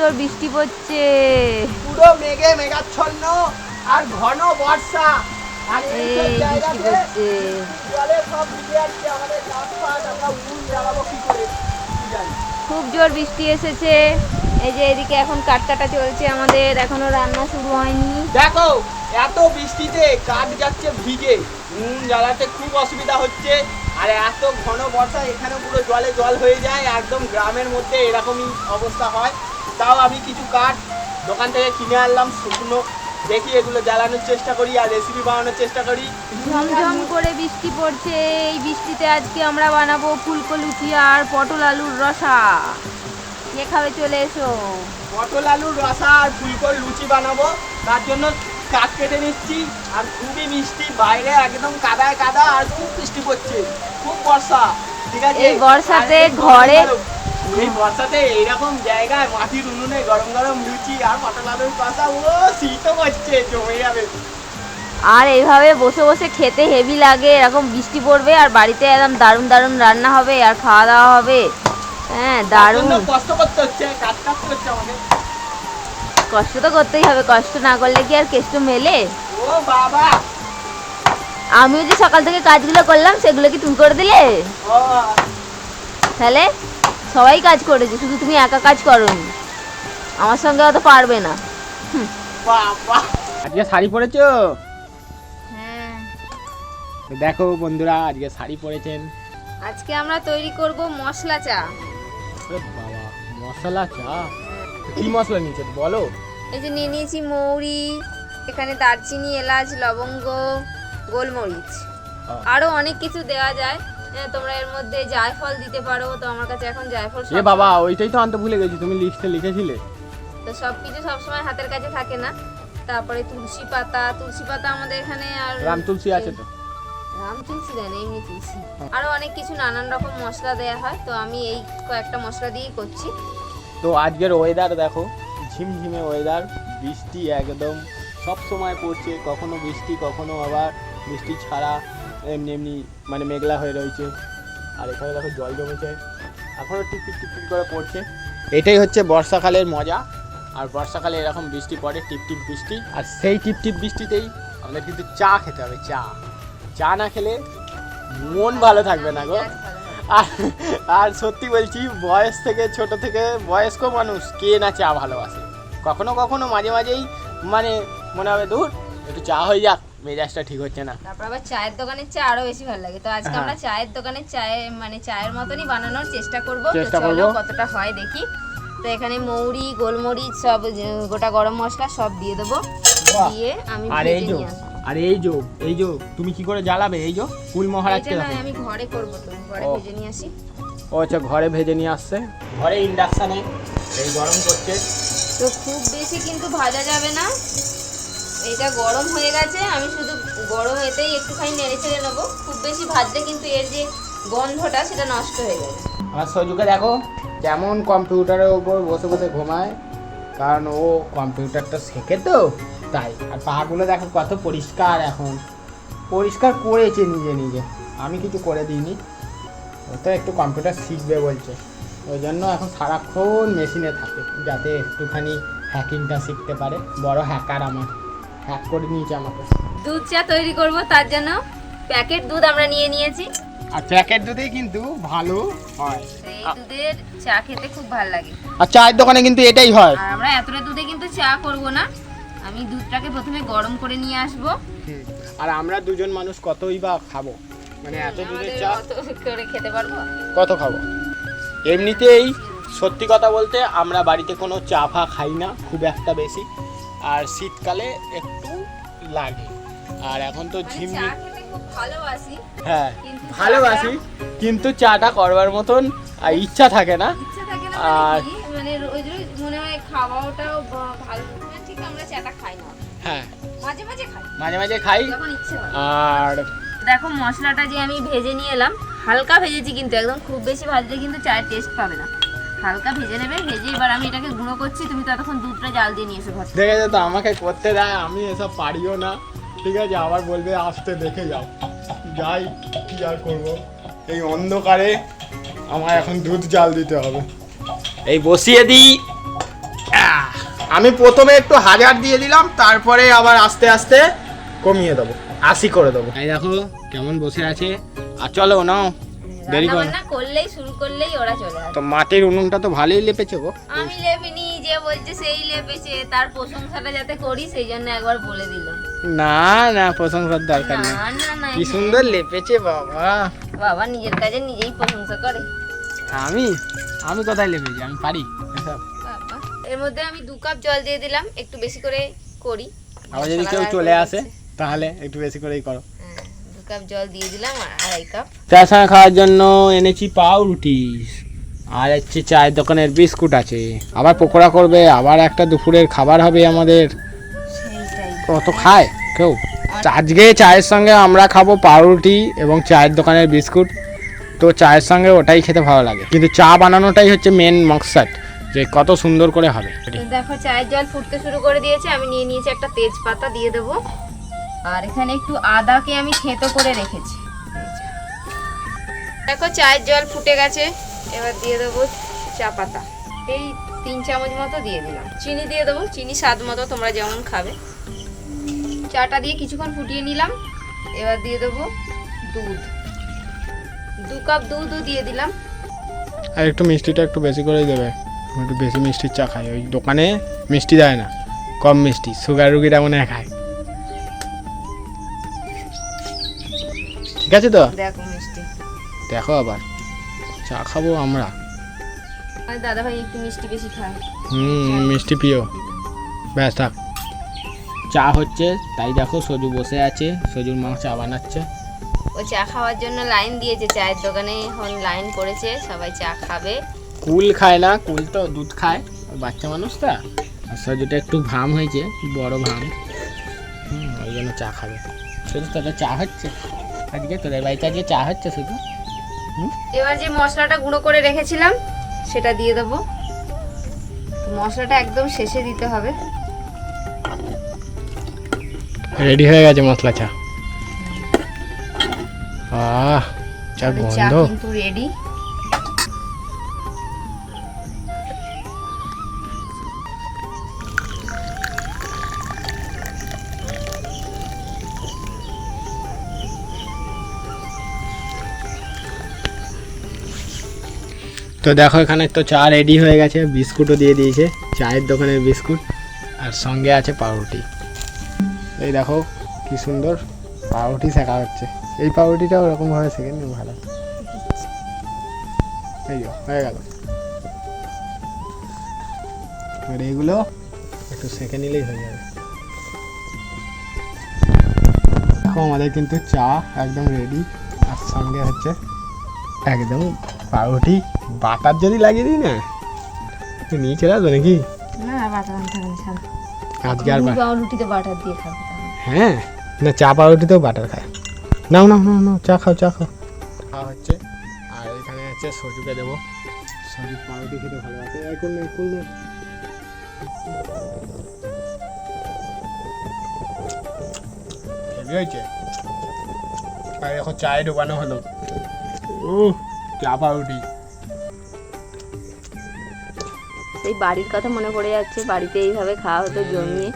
সুন্দর বৃষ্টি পড়ছে। পুরো মেঘে মেঘাচ্ছন্ন আর ঘন বর্ষা। খুব জোর বৃষ্টি এসেছে। এই যে এদিকে এখন কাটকাটা চলছে আমাদের এখনও রান্না শুরু হয়নি। দেখো এত বৃষ্টিতে কাঠ যাচ্ছে ভিজে নুন জ্বালাতে খুব অসুবিধা হচ্ছে। আর এত ঘন বর্ষা এখানে পুরো জলে জল হয়ে যায় একদম গ্রামের মধ্যে এরকমই অবস্থা হয়। তাও আমি কিছু কাঠ দোকান থেকে কিনে আনলাম শুকনো। দেখি এগুলো জ্বালানোর চেষ্টা করি আর রেসিপি বানানোর চেষ্টা করি। ঝমঝম করে বৃষ্টি পড়ছে। এই বৃষ্টিতে আজকে আমরা বানাবো ফুলকো লুচি আর পটল আলুর রসা। কে খাবে চলে এসো। পটল আলুর রসা আর ফুলকোর লুচি বানাবো। তার জন্য কাঠ কেটে নিচ্ছি আর খুবই মিষ্টি বাইরে একদম কাদায় কাদা আর খুব বৃষ্টি পড়ছে। খুব বর্ষা ঠিক আছে? এই বর্ষাতে ঘরে- এই বর্ষাতে এইরকম জায়গায় মাটির উনুনে গরম গরম লুচি আর পটল আলুর কষা ও শীতও করছে জমে যাবে। আর এইভাবে বসে বসে খেতে হেভি লাগে এরকম বৃষ্টি পড়বে আর বাড়িতে একদম দারুণ দারুণ রান্না হবে আর খাওয়া দাওয়া হবে। হ্যাঁ দারুণ। কষ্ট করতে হচ্ছে কাজ হচ্ছে আমাকে কষ্ট তো করতেই হবে কষ্ট না করলে কি আর কেষ্ট মেলে? ও বাবা! আমিও যে সকাল থেকে কাজগুলো করলাম সেগুলো কি তুমি করে দিলে? তাহলে? সবাই কাজ করেছে শুধু তুমি একা কাজ করোনি। আমার সঙ্গে অত পারবে না। বাবা। আজকে শাড়ি পরেছো? হ্যাঁ। দেখো বন্ধুরা আজকে শাড়ি পরেছেন। আজকে আমরা তৈরি করব মশলা চা। বাবা মশলা চা? কি মশলা নিয়েছে বলো? এই যে নিয়ে নিয়েছি মৌরি এখানে দারচিনি এলাচ লবঙ্গ গোলমরিচ। আহ। আরও অনেক কিছু দেওয়া যায়। তোমরা এর মধ্যে জায়ফল দিতে পারো তো আমার কাছে এখন জায়ফল এ বাবা ওইটাই তো আনতে ভুলে গেছি তুমি লিস্টে লিখেছিলে। তো সব কিছু সবসময় হাতের কাছে থাকে না। তারপরে তুলসী পাতা তুলসী পাতা আমাদের এখানে আর রাম তুলসী আছে তো? রাম তুলসী দেয় না এমনি তুলসী। আরও অনেক কিছু নানান রকম মশলা দেয়া হয় তো আমি এই কয়েকটা মশলা দিয়েই করছি। তো আজকের ওয়েদার দেখো ঝিমঝিমে ওয়েদার বৃষ্টি একদম সব সময় পড়ছে কখনো বৃষ্টি কখনো আবার বৃষ্টি ছাড়া। এমনি এমনি মানে মেঘলা হয়ে রয়েছে। আর এখানে দেখো জল জমেছে। এখনও টিপটিপ টিপটিপ করে পড়ছে। এটাই হচ্ছে বর্ষাকালের মজা। আর বর্ষাকালে এরকম বৃষ্টি পড়ে টিপটিপ বৃষ্টি। আর সেই টিপটিপ বৃষ্টিতেই আমাদের কিন্তু চা খেতে হবে, চা। চা না খেলে মন ভালো থাকবে না গো। আর আর সত্যি বলছি, বয়স থেকে ছোট থেকে বয়স্ক মানুষ কে না চা ভালোবাসে? কখনো কখনো মাঝে মাঝেই মানে মনে হবে দূর একটু চা হয়ে যাক। মেজাজটা ঠিক হচ্ছে না। তারপর আবার চায়ের দোকানের চা আরও বেশি ভালো লাগে। তো আজকে হ্যাঁ। আমরা চায়ের দোকানের চায়ে মানে চায়ের মতনই বানানোর চেষ্টা করব। তো চেষ্টা চলো কতটা হয় দেখি। তো এখানে মৌরি গোলমরিচ সব গোটা গরম মশলা সব দিয়ে দেবো। দিয়ে আমি আর ভেজে এই যো নিয়ে আসব। আর এই যো এই যো তুমি কি করে জ্বালাবে? এই যো ফুল মহারাজকে এইটা আমি ঘরে করব তো ঘরে ভেজে নিয়ে আসি। ও আচ্ছা ঘরে ভেজে নিয়ে আসছে। ঘরে ইন্ডাকশানে এই গরম করছে। তো খুব বেশি কিন্তু ভাজা যাবে না। এটা গরম হয়ে গেছে, আমি শুধু গরম এতেই একটুখানি নেড়ে ছেড়ে নেব। খুব বেশি ভাজলে কিন্তু এর যে গন্ধটা, সেটা নষ্ট হয়ে যাবে। আর সজুকে দেখো, কেমন কম্পিউটারের ওপর বসে বসে ঘুমায়। কারণ ও কম্পিউটারটা শেখে তো, তাই। আর পাগুলো দেখো কত পরিষ্কার এখন। পরিষ্কার করেছে নিজে নিজে। আমি কিছু করে দিইনি। ও তো একটু কম্পিউটার শিখবে বলছে। ওই জন্য এখন সারাক্ষণ মেশিনে থাকে, যাতে একটুখানি হ্যাকিংটা শিখতে পারে। বড় হ্যাকার আমার। হ্যাক করে নিয়েছে আমাকে দুধ চা তৈরি করব তার জন্য প্যাকেট দুধ আমরা নিয়ে নিয়েছি। আর প্যাকেট দুধেই কিন্তু ভালো হয়। এই দুধের চা খেতে খুব ভালো লাগে। আর চায়ের দোকানে কিন্তু এটাই হয়। আর আমরা এতটা দুধে কিন্তু চা করব না। আমি দুধটাকে প্রথমে গরম করে নিয়ে আসব। আর আমরা দুজন মানুষ কতই বা খাব? মানে এত দুধের চা করে খেতে পারব? কত খাব? এমনিতেই সত্যি কথা বলতে আমরা বাড়িতে কোনো চা ফা খাই না খুব একটা বেশি। আর শীতকালে একটু লাগে। আর এখন তো মানে খুব ভালোবাসি। হ্যাঁ ভালোবাসি কিন্তু চাটা করবার মতন আর ইচ্ছা থাকে না। ইচ্ছা থাকে না আর- মানে মানে মনে হয় খাওয়াটাও ভালো। মানে ঠিক আমরা চাটা খাই না। হ্যাঁ। মাঝে মাঝে খাই। মাঝে মাঝে খাই। হয়। আর দেখো মশলাটা যে আমি ভেজে নিয়ে এলাম হালকা ভেজেছি কিন্তু একদম খুব বেশি ভাজলে কিন্তু চায়ের টেস্ট পাবে না। হালকা ভেজে নেবে ভেজে এবার আমি এটাকে গুঁড়ো করছি তুমি ততক্ষণ দুধটা জাল দিয়ে নিয়ে এসো ঘর। দেখেছ তো আমাকে করতে দেয় আমি এসব পারিও না। ঠিক আছে আবার বলবে আসতে দেখে যাও। যাই কি আর করব? এই অন্ধকারে আমার এখন দুধ জাল দিতে হবে। এই বসিয়ে দিই। আমি প্রথমে একটু হাজার দিয়ে দিলাম তারপরে আবার আস্তে আস্তে কমিয়ে দেবো আশি করে দেবো। এই দেখো কেমন বসে আছে। আর চলো নাও। দেরি না। বান্না করলেই শুরু করলেই ওরা চলে আসে। তো মাটির উনুনটা তো ভালোই লেপেছে গো। আমি লেপিনি যে বলছে সেই লেপেছে তার প্রশংসাটা যাতে করি সেই জন্য একবার বলে দিলাম। না না প্রশংসার দরকার নেই। না না না কি সুন্দর লেপেছে বাবা। বাবা নিজের কাজে নিজেই প্রশংসা করে। আমি? আমি কোথায় লেপেছি? আমি পারি? এর মধ্যে আমি দু কাপ জল দিয়ে দিলাম একটু বেশি করে করি। আবার যদি কেউ চলে আসে তাহলে একটু বেশি করেই করো। কাপ জল দিয়ে দিলাম আড়াই কাপ চার সঙ্গে খাওয়ার জন্য এনেছি পাউরুটি। আর হচ্ছে চায়ের দোকানের বিস্কুট আছে। আবার পকোড়া করবে আবার একটা দুপুরের খাবার হবে আমাদের। কত খায় কেউ? আজকে চায়ের সঙ্গে আমরা খাব পাউরুটি এবং চায়ের দোকানের বিস্কুট। তো চায়ের সঙ্গে ওটাই খেতে ভালো লাগে। কিন্তু চা বানানোটাই হচ্ছে মেন মকসাদ যে কত সুন্দর করে হবে। দেখো চায়ের জল ফুটতে শুরু করে দিয়েছে। আমি নিয়ে নিয়েছি একটা তেজপাতা দিয়ে দেবো। আর এখানে একটু আদাকে আমি থেতো করে রেখেছি। দেখো চায়ের জল ফুটে গেছে। এবার দিয়ে দেবো চা পাতা। এই তিন চামচ মতো দিয়ে দিলাম। চিনি দিয়ে দেবো। চিনি স্বাদ মতো তোমরা যেমন খাবে। চাটা দিয়ে কিছুক্ষণ ফুটিয়ে নিলাম। এবার দিয়ে দেবো দুধ। দু কাপ দুধও দিয়ে দিলাম। আর একটু মিষ্টিটা একটু বেশি করেই দেবে। একটু বেশি মিষ্টির চা খাই। ওই দোকানে মিষ্টি দেয় না। কম মিষ্টি। সুগার রুগীরা মনে হয় খায়। ঠিক আছে তো? দেখো মিষ্টি। দেখো আবার। চা খাব আমরা। দাদা ভাই একটু মিষ্টি বেশি খায়। হুম মিষ্টি প্রিয়। ব্যাস থাক। চা হচ্ছে তাই দেখো সজু বসে আছে সজুর মা চা বানাচ্ছে। ও চা খাওয়ার জন্য লাইন দিয়েছে চায়ের দোকানে এখন লাইন পড়েছে সবাই চা খাবে। কুল খায় না কুল তো দুধ খায় বাচ্চা মানুষ তা। আর সজুটা একটু ভাম হয়েছে বড় ভাম। ওই জন্য চা খাবে। শুধু তোদের চা হচ্ছে। আজকে তোদের বাড়িতে আজকে চা হচ্ছে শুধু। এবার যে মশলাটা গুঁড়ো করে রেখেছিলাম সেটা দিয়ে দেবো। মশলাটা একদম শেষে দিতে হবে। রেডি হয়ে গেছে মশলা চা। আহ চা গন্ধ। কিন্তু রেডি তো দেখো এখানে তো চা রেডি হয়ে গেছে, বিস্কুটও দিয়ে দিয়েছে, চায়ের দোকানের বিস্কুট, আর সঙ্গে আছে পাউরুটি। এই দেখো কি সুন্দর পাউরুটি শেখা হচ্ছে। এই পাউরুটিটা ওরকমভাবে শেখে নি ভালো। এই হয়ে গেল। এবার এইগুলো একটু সেঁকে নিলেই হয়ে যাবে। দেখো আমাদের কিন্তু চা একদম রেডি আর সঙ্গে হচ্ছে একদম পাউরুটি বাটার যদি লাগিয়ে দিই না তো নিয়ে চলে আসবে নাকি? না বাটার আনতে হবে আজকে আর বা- রুটিতে বাটার দিয়ে খাব হ্যাঁ? না চা পাউরুটিতেও বাটার খায়। নাও নাও নাও নাও চা খাও চা খাও। খাওয়া হচ্ছে। আর এখানে হচ্ছে সজুকে দেবো। সজু পাউরুটি খেতে ভালোবাসে। এখন এখন হয়েছে। আর এখন চায়ে ঢোকানো হলো। ও পাউরুটি সেই বাড়ির কথা মনে পড়ে যাচ্ছে বাড়িতে এইভাবে খাওয়া হতো জমিয়ে।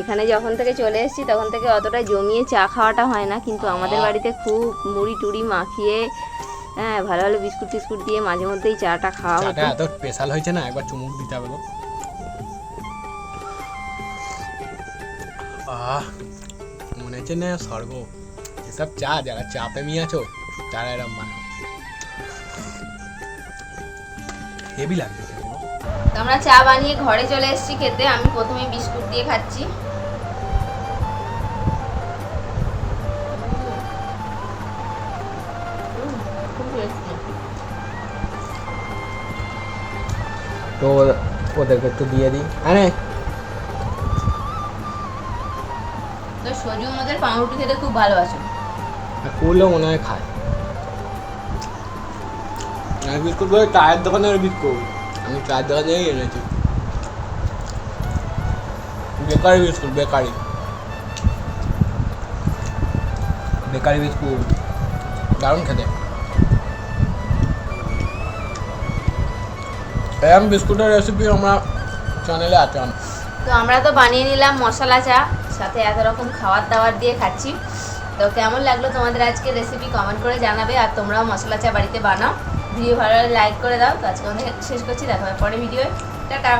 এখানে যখন থেকে চলে এসেছি তখন থেকে অতটা জমিয়ে চা খাওয়াটা হয় না কিন্তু আমাদের বাড়িতে খুব মুড়ি টুড়ি মাখিয়ে হ্যাঁ ভালো ভালো বিস্কুট টিস্কুট দিয়ে মাঝে মধ্যেই চাটা খাওয়া হতো। এত স্পেশাল হয়েছে না একবার চুমুক দিতে হবে। আহ মনে হচ্ছে না স্বর্গ। এসব চা যারা চা প্রেমী আছো তারা এরম বানাও হেভি লাগবে আমরা চা বানিয়ে ঘরে চলে এসেছি খেতে। আমি প্রথমে বিস্কুট দিয়ে খাচ্ছি। তো ওদেরকে একটু দিয়ে দিই। আরে! তো সজু আমাদের পাউরুটি খেতে খুব ভালোবাসে। কুলও মনে হয় খায়। আমি বিস্কুট বলে চায়ের দোকানে বিস্কুট আমি চায়ের দোকানেই এনেছি। Bakery biscuit bakery. Bakery biscuit দারুণ খেতে। এরম বিস্কুটের রেসিপি আমরা চ্যানেলে আছে তো আমরা তো বানিয়ে নিলাম মশলা চা, সাথে এত রকম খাবার দাবার দিয়ে খাচ্ছি। তো কেমন লাগল তোমাদের আজকে রেসিপি কমেন্ট করে জানাবে, আর তোমরাও মশলা চা বাড়িতে বানাও। ভিডিও ভালো লাইক করে দাও। তো আজকে অনেক শেষ করছি দেখা পরে ভিডিও টাটা!